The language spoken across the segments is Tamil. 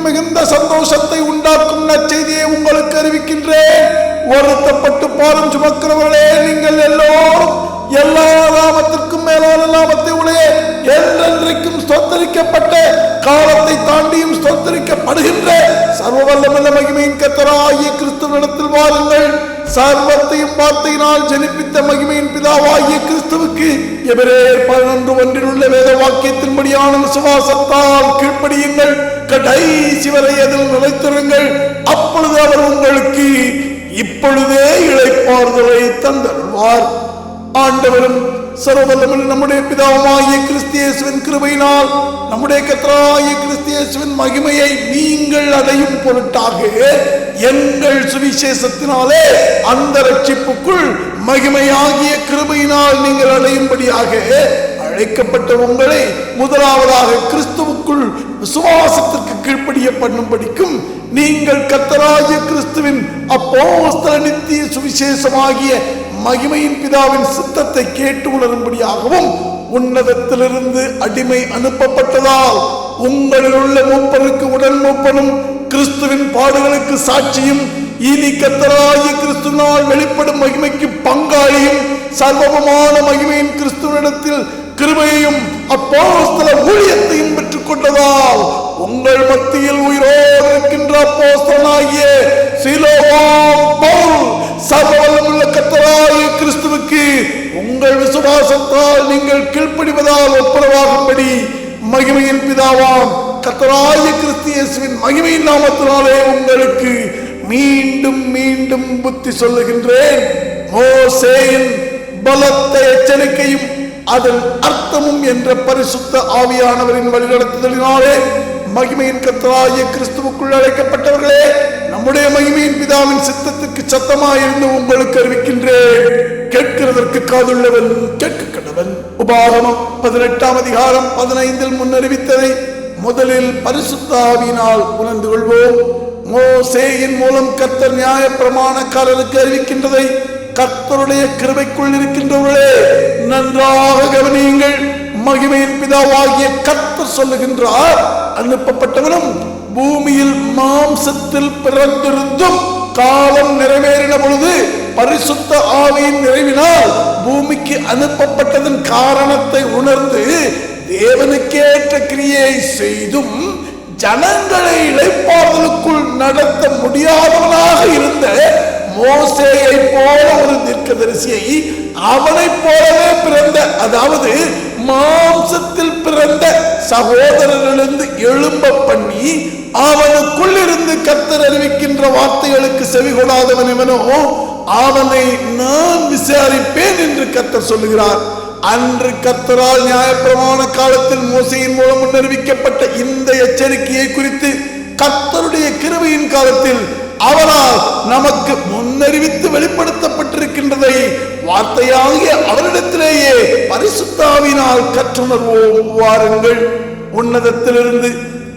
மிகுந்த சந்தோஷத்தை உண்டாக்கும் நற்செய்தியை உங்களுக்கு அறிவிக்கின்றேன். வருத்தப்பட்டு பாலும் சுமக்கிறவர்களே நீங்கள் எல்லோரும் எல்லா லாபத்திற்கும் மேலான லாபத்தை உடைய என்றென்றைக்கும் ஸ்தோத்தரிக்கப்பட்ட காலத்தை தாண்டியும் ஸ்தோத்தரிக்கப்படுகின்ற சர்வவல்லமல்ல மகிமையின் கத்தராகிய கிறிஸ்துவனிடத்தில் வாருங்கள். சர்வத்தையும் வார்த்தையினால் ஜனிப்பித்த மகிமையின் பிதாவாகிய கிறிஸ்துவுக்கு எவரே பதினொன்று ஒன்றில் உள்ள வேத வாக்கியத்தின்படியான விசுவாசத்தால் கீழ்ப்படியுங்கள். கடைசி வரை அதில் நிலைத்திருங்கள். அப்பொழுது அவர் உங்களுக்கு இப்பொழுதே இழைப்பார்களை தந்தருள்வார். ஆண்டவரும் சர்வவல்லமில் நம்முடைய பிதாவாகிய கிறிஸ்தியேசுவின் கிருபையினால் நம்முடைய கத்தராகிய கிறிஸ்தியேசுவின் மகிமையை நீங்கள் அடையும் பொருட்டாக எங்கள் சுவிசேஷத்தினாலே அந்த ரட்சிப்புக்குள் மகிமையாகிய கிருபையினால் நீங்கள் அடையும்படியாக அழைக்கப்பட்ட உங்களை முதலாவதாக கிறிஸ்துவுக்குள் விசுவாசத்திற்கு கீழ்ப்படிய பண்ணும்படிக்கும் நீங்கள் கத்தராகிய கிறிஸ்துவின் அப்போஸ்தல நித்திய சுவிசேஷமாகிய மகிமையின் பிதாவின் சித்தத்தை கேட்டு உணரும்படியாகவும் உன்னதத்திலிருந்து அடிமை அனுப்பப்பட்டதால் உங்களில் உள்ள மூப்பருக்கு உடன் மூப்பனும் கிறிஸ்துவின் பாடுகளுக்கு சாட்சியும் இனி கத்தராகிய கிறிஸ்துனால் வெளிப்படும் மகிமைக்கு பங்காளியும் சர்வமான மகிமையின் கிறிஸ்துவனிடத்தில் கிருபையையும் அப்போஸ்தல ஊழியத்தையும் கொண்டதால் உங்கள் மத்தியில் உயிரோடு இருக்கின்ற அப்போஸ்தலனாகிய சிலோவாம் சர்வவல்லமுள்ள கத்தராகிய கிறிஸ்துவுக்கு உங்கள் விசுவாசத்தால் நீங்கள் கீழ்ப்படிவதால் ஒப்புரவாகும்படி மகிமையின் பிதாவாம் கத்தராய கிறிஸ்தியின் மகிமையின் நாமத்தினாலே உங்களுக்கு மீண்டும் மீண்டும் புத்தி சொல்லுகின்றேன். மோசேயின் பலத்த எச்சரிக்கையும் அதன் அர்த்தமும் என்ற பரிசுத்த ஆவியானவரின் வழிநடத்துதலினாலே மகிமையின் கத்தராகிய கிறிஸ்துவுக்குள் அழைக்கப்பட்டவர்களே நம்முடைய மகிமையின் பிதாவின் சித்தத்துக்கு சத்தமாயிருந்து உங்களுக்கு அறிவிக்கின்றேன். கேட்கிறதற்கு காதுள்ளவன் கேட்க கடவன் உபாகமம் பதினெட்டாம் அதிகாரம் பதினைந்தில் முன்னறிவித்ததை முதலில் பரிசுத்த ஆவியினால் உணர்ந்து கொள்வோம். மோசேயின் மூலம் கத்தர் நியாய பிரமாணக்காரருக்கு அறிவிக்கின்றதை கர்த்தருடைய கிருபைக்குள் இருக்கின்றவர்களே நன்றாக கவனியுங்கள். மகிமையின் பிதாவாகிய கர்த்தர் சொல்லுகின்றார் அனுப்பப்பட்டவனும் பூமியில் மாம்சத்தில் பிறந்திருந்தும் காலம் நிறைவேறின பொழுது பரிசுத்த ஆவியின் நிறைவினால் பூமிக்கு அனுப்பப்பட்டதன் காரணத்தை உணர்ந்து தேவனுக்கேற்ற கிரியை செய்தும் ஜனங்களை இழைப்பாதலுக்குள் நடத்த முடியாதவனாக இருந்த மோசேயை போல ஒரு தீர்க்கதரிசியை அவனை போலவே பிறந்த அதாவது மாம்சத்தில் பிறந்த சகோதரனிலிருந்து எழும்ப பண்ணி அவனுக்குள் இருந்து கத்தர் அறிவிக்கின்ற வார்த்தைகளுக்கு செவி கொடாதவன் இவனோ அவனை நான் விசாரிப்பேன் என்று கத்தர் சொல்லுகிறார். அன்று கத்தரால் நியாயப்பிரமாண காலத்தில் மோசையின் மூலம் முன்னறிவிக்கப்பட்ட இந்த எச்சரிக்கையை குறித்து கத்தருடைய கிருபையின் காலத்தில் அவரால் நமக்கு முன்னறிவித்து வெளிப்படுத்தப்பட்டிருக்கின்றதை வார்த்தையாகிய அவரிடத்திலேயே பரிசுத்தாவினால் கற்றுணர்வோம். வாருங்கள். உன்னதத்திலிருந்து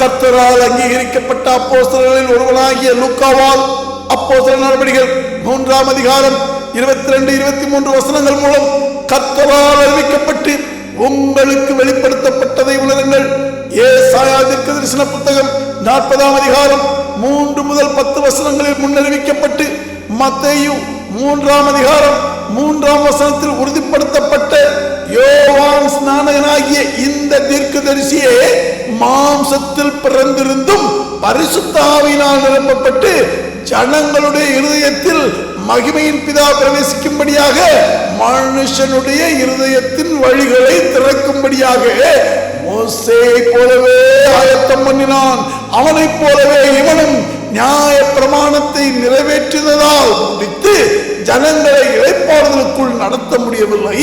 கத்தரால் அங்கீகரிக்கப்பட்ட அப்போஸ்தலர்களில் ஒருவனாகிய லுக்காவால் அப்போஸ்தல நடவடிக்கைகள் மூன்றாம் அதிகாரம் இருபத்தி ரெண்டு இருபத்தி மூன்று வசனங்கள் மூலம் கத்தரால் அறிவிக்கப்பட்டு உங்களுக்கு வெளிப்படுத்தப்பட்டதை உணருங்கள் ஏ சாயாதிற்கு தரிசன புத்தகம் நாற்பதாம் அதிகாரம் மூன்று முதல் பத்து வசனங்களில் முன்னறிவிக்கப்பட்டு மத்தையும் மூன்றாம் அதிகாரம் மூன்றாம் வசனத்தில் உறுதிப்படுத்தப்பட்ட யோவான் ஸ்நானகனாகிய இந்த தீர்க்கதரிசியே மாம்சத்தில் பிறந்திருந்தும் பரிசுத்தாவினால் நிரப்பப்பட்டு ஜனங்களுடைய இருதயத்தில் மகிமையின் பிதா பிரவேசிக்கும்படியாக மனுஷனுடைய இருதயத்தின் வழிகளை திறக்கும்படியாக மோசே போலவே ஆயத்தம் பண்ணினான். அவனைப் போலவே இவனும் நியாய பிரமாணத்தை நிறைவேற்றினதால் முடித்து ஜனங்களை இழைப்பாடுதலுக்குள் நடத்த முடியவில்லை.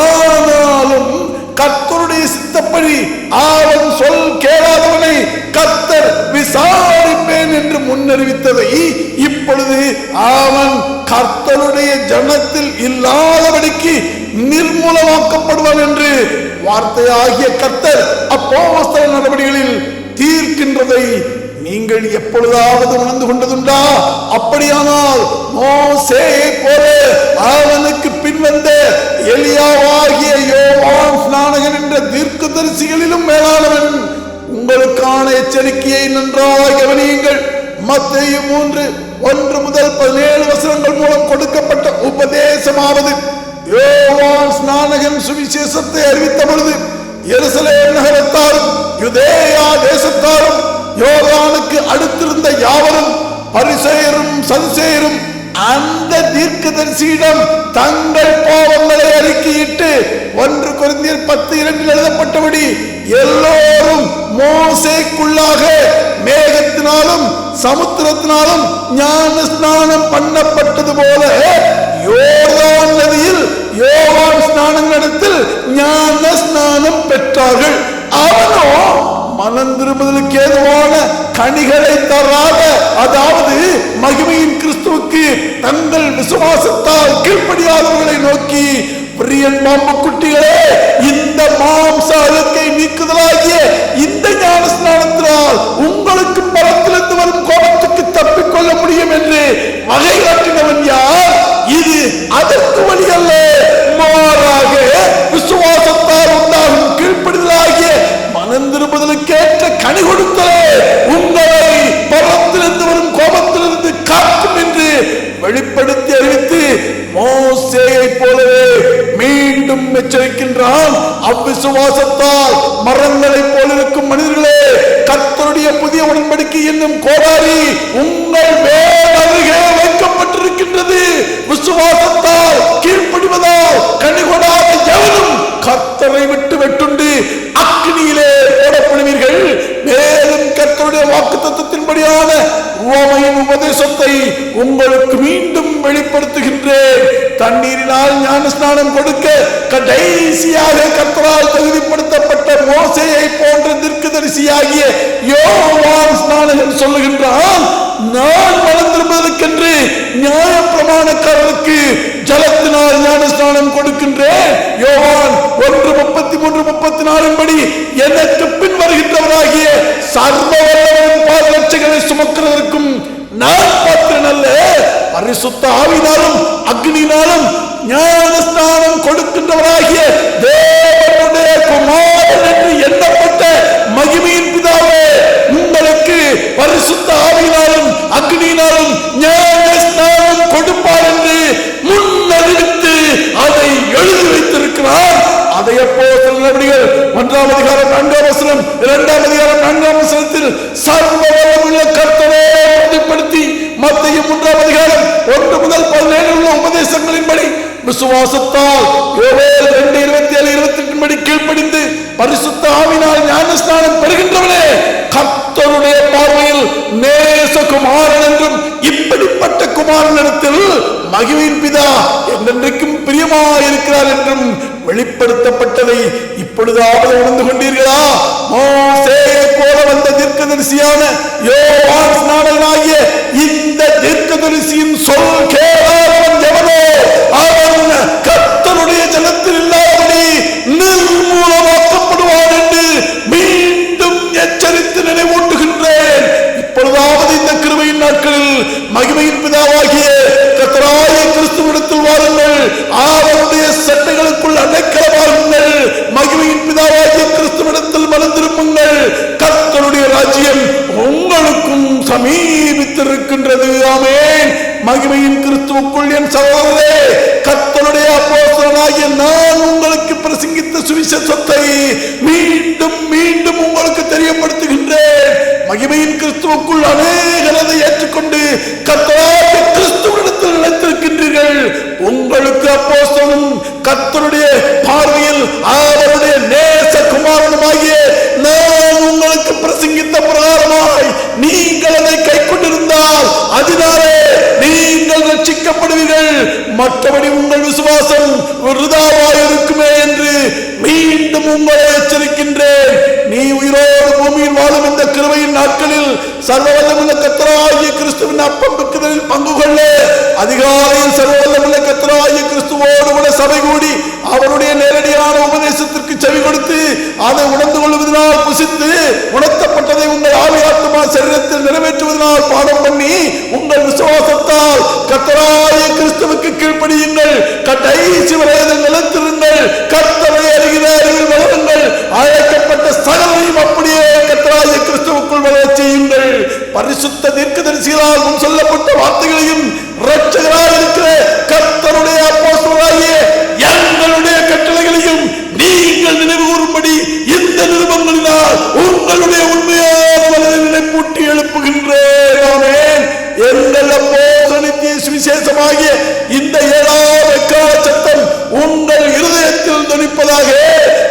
ஆனாலும் கர்த்தருடைய சித்தப்படி அவன் சொல் கேளாதவனை கர்த்தர் விசாரிப்பேன் என்று முன்னறிவித்ததை இப்பொழுது அவன் கர்த்தருடைய ஜனத்தில் இல்லாதபடிக்கு நிர்மூலமாக்கப்படுவான் என்று வார்த்தையாகிய கர்த்தர் அப்போ நடவடிக்கைகளில் தீர்க்கின்றதை நீங்கள் எப்பொழுதாவது உணர்ந்து கொண்டதுண்டா? அப்படியானால் மோசேயை போல அவனுக்கு பின்வந்த எலியாவாகிய யோவான் ஸ்நானகன் என்ற தீர்க்க தரிசிகளிலும் மேலானவன் உங்களுக்கான எச்சரிக்கையை நன்றாக கவனியுங்கள். மத்திய மூன்று ஒன்று முதல் பதினேழு வசனங்கள் மூலம் கொடுக்கப்பட்ட உபதேசமாவது. யோவான் ஸ்நானகன் சுவிசேஷத்தை அறிவித்த பொழுது எருசலேம் நகரத்தாரும் யுதேயா தேசத்தாரும் யோகானுக்கு அடுத்திருந்த யாவரும் பரிசேயரும் சதுசேயரும் அந்த தீர்க்கதரிசியிடம் தங்கள் பாவங்களை அறிக்கையிட்டு ஒன்று குறைந்தீர் பத்து இரண்டில் எழுதப்பட்டபடி எல்லோரும் மோசைக்குள்ளாக மேகத்தினாலும் சமுத்திரத்தினாலும் ஞான ஸ்நானம் பண்ணப்பட்டது போல யோர்தான் நதியில் ஸ்நானம் நடத்தில் ஞான ஸ்நானம் பெற்றார்கள். அவனோ மனம் திரும்புதலுக்கு ஏதுவான கனிகளை தராத அதாவது மகிமையின் கிறிஸ்துவுக்கு தங்கள் விசுவாசத்தால் கீழ்ப்படியாதவர்களை நோக்கி பிரியன் பாம்பு குட்டிகளே இந்த மாம்ச அழுக்கை நீக்குதலாகிய இந்த ஞான ஸ்நானத்தினால் உங்களுக்கு பரத்திலிருந்து வரும் கோபத்துக்கு தப்பிக்கொள்ள முடியும் என்று வகை காட்டினவன் யார்? இது அதற்கு வழி அல்ல. கனி கொடுத்தலே. உங்களை பரத்திலிருந்து வரும் கோபத்திலிருந்து காக்கும் என்று வெளிப்படுத்தி அறிவித்து மோசேயை போலவே மீண்டும் எச்சரிக்கின்றான். அவ்விசுவாசத்தால் மரங்களைப் போல இருக்கும் மனிதர்கள் புதிய உடன்படிக்கை என்னும் கோடாரி உங்கள் மேல் அருகே வைக்கப்பட்டிருக்கின்றது. விசுவாசத்தால் கீழ்ப்படிவதால் கனிகொடாத எவனும் கத்தரை விட்டு வெட்டுண்டு அக்னியிலே போடப்படுவீர்கள். மேலும் கத்தருடைய வாக்கு தத்துவத்தின்படியான உவமையின் உபதேசத்தை உங்களுக்கு மீண்டும் வெளிப்படுத்துகின்றேன். தண்ணீரினால் ஞான ஸ்நானம் கொடுக்க கடைசியாக கத்தரால் தகுதிப்படுத்தப்பட்ட மோசையை போன்ற தீர்க்கதரிசியாகிய யோவான் ஸ்நானகன் சொல்லுகின்றான் நான் வளர்ந்திருப்பதற்கென்று நியாய பிரமாணக்காரருக்கு ஜலத்தினால் ஞான ஸ்நானம் கொடுக்கின்றேன். யோவான் ஒன்று முப்பத்தி மூன்று முப்பத்தி நாலின் படி எனக்கு பின் வருகின்றவராகிய சர்வ வல்லவரின் பாதரட்சைகளை சுமக்கிறதற்கும் நான் பாத்திரன் அல்ல. பரிசுத்த ஆவினாலும் அக்னினாலும் ஞான ஸ்நானம் கொடுக்கின்றவராகிய தேவ மகிமையின் பிதாவே உங்களுக்கு பரிசுத்த ஆவியினாலும் அக்னியினாலும் ஞான ஸ்நானம் கொடுப்பார் என்று முன்னறிவித்து அதை எழுதி வைத்திருக்கிறார். அதை எப்போ நடவடிக்கைகள் ஒன்றாம் அதிகாரம் நான்காம் வசனம் இரண்டாம் அதிகாரம் நான்காம் வசனத்தில் சர்வ வல்லமுள்ள கர்த்தரை உறுதிப்படுத்தி மத்திய மூன்றாம் அதிகாரம் ஒன்று முதல் பதினேழு உள்ள உபதேசங்களின்படி விசுவாசத்தால் ரெண்டு இருபத்தி ஏழு இருபத்தி எட்டு படி கீழ்ப்படிந்து பரிசுத்த ஆவினால் ஞானஸ்நானம் பெறுகின்றவனே கர்த்தருடைய பார்வையில் நேசகுமாரன் என்றும் இப்படிப்பட்ட குமாரனிடத்தில் மகிழ்வின் பிதா என்றென்றைக்கும் பிரியமாயிருக்கிறார் என்றும் வெளிப்படுத்தப்பட்டதை இப்பொழுதாவது உணர்ந்து கொண்டீர்களா? மோசேயை போல வந்த தீர்க்கதரிசியான யோவான் ஸ்நானகனாகிய இந்த தீர்க்கதரிசியின் சொல் கொண்டிருக்கின்றது ஆமேன். மகிமையின் கிறிஸ்துவுக்குள் என் சகோதரே கத்தனுடைய அப்போசனாகிய நான் உங்களுக்கு பிரசங்கித்த சுவிசேஷத்தை மீண்டும் அதனாலே நீங்கள் ரட்சிக்கப்படுவீர்கள். மற்றபடி உங்கள் விசுவாசம் விருதாவாய் இருக்குமே என்று மீண்டும் உங்களை எச்சரிக்கின்றேன். நீ உயிரோடு பூமியில் வாழும் இந்த கிருவையின் நாட்களில் சர்வவல்லமுள்ள கத்தராகிய கிறிஸ்துவின் அப்பம் பெற்றுதலில் பங்கு கொள்ள. அதிகாலையில் சர்வவல்லமுள்ள கத்தராகிய கிறிஸ்துவோடு கூட சபை கூடி அவருடைய நேரடியான உபதேசத்திற்கு செவி கொடுத்து அதை உணர்ந்து கொள்வதனால் புசித்து உணர்த்தப்பட்டதை உங்கள் ஆவியாத்மா சரீரத்தில் நிறைவேற்றுவதனால் பாடம் பண்ணி உங்கள் விசுவாசத்தால் கத்தராய கிறிஸ்துவுக்கு கீழ்ப்படியுங்கள். கடைசி வரையதில் நிலைத்திருங்கள். கத்தரை அறிகிற அறிவில் வளருங்கள். அழைக்கப்பட்ட சகலையும் அப்படியே கத்தராய கிறிஸ்துவுக்குள் வளர செய்யுங்கள். பரிசுத்த தீர்க்கதரிசிகளால் முன் சொல்லப்பட்ட வார்த்தைகளையும் இரட்சகராக இருக்கிற கர்த்தருடைய அப்போஸ்தலராகிய எழுப்புகின்றேன் எங்கள் நித்திய சுவிசேஷமாகிய இந்த ஏழாவது உங்கள் இருதயத்தில் துணிப்பதாக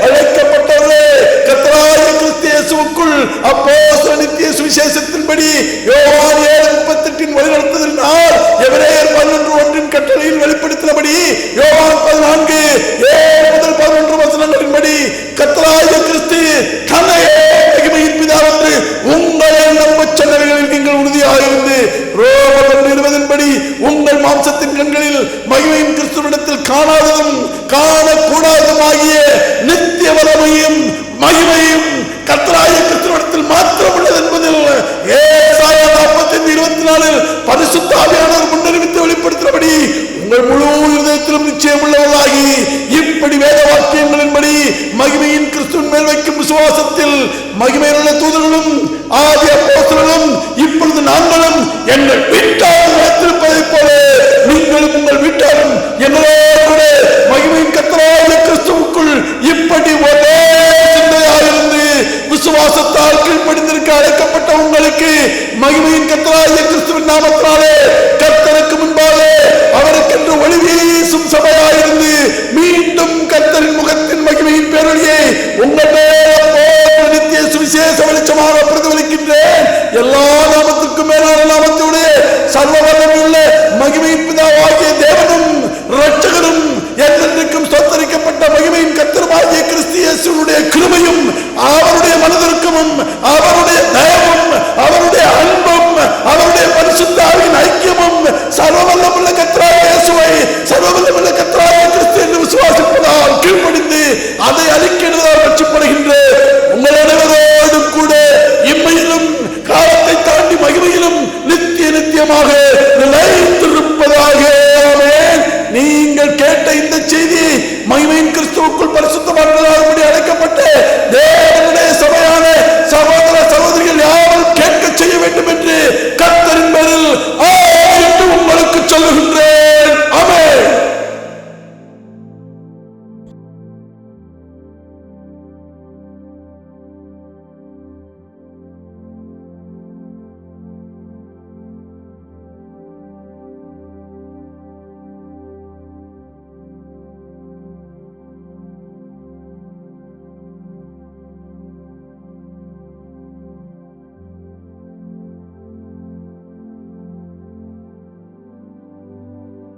அழைக்கப்பட்டவர்களே கத்தராய கிறிஸ்து இயேசுவுக்குள் அப்போஸ்தல நித்திய சுவிசேஷத்தின்படி யோவான் ஏழு முப்பத்தெட்டின் வழிநடத்துதலினால் எவரேயர் பதினொன்று ஒன்றின் கட்டளையில் வெளிப்படுத்தினபடி யோவான் பதினான்கு ஏழு முதல் பதினொன்று வசனங்களின்படி கத்தராய கிறிஸ்து தன்னையே மகிமையின் பிதாவென்று உங்களை நம்பச் சொன்னவைகளில் நீங்கள் உறுதியாக இருந்து ரோமர் இருபதின்படி உங்கள் மாம்சத்தின் கண்களில் மகிமையின் கிறிஸ்துவிடத்தில் காணாததும் காணக்கூடாததுமாகிய நித்திய வளமையும் மகிமையும் கத்தராய கிறிஸ்துவிடத்தில் மாத்திரம் உள்ளது என்பதில் ஏசாயா நாற்பத்தைந்து இருபத்தி நாலில் பரிசுத்தாவியானவர் முன்னறிவித்து வெளிப்படுத்தினபடி உங்கள் முழு இருதயத்திலும் நிச்சயம் உள்ளவர்களாகி இப்படி வேத வாக்கியங்களின்படி மகிமையின் கிறிஸ்துவின் மேல் வைக்கும் விசுவாசத்தில் மகிமையுள்ள தூதர்களும் ஆதி அப்போஸ்தலர்களும் இப்பொழுது நாங்களும் எங்கள் வீட்டால் வைத்திருப்பதைப் போல கிறிஸ்துவின் நாமத்தினாலே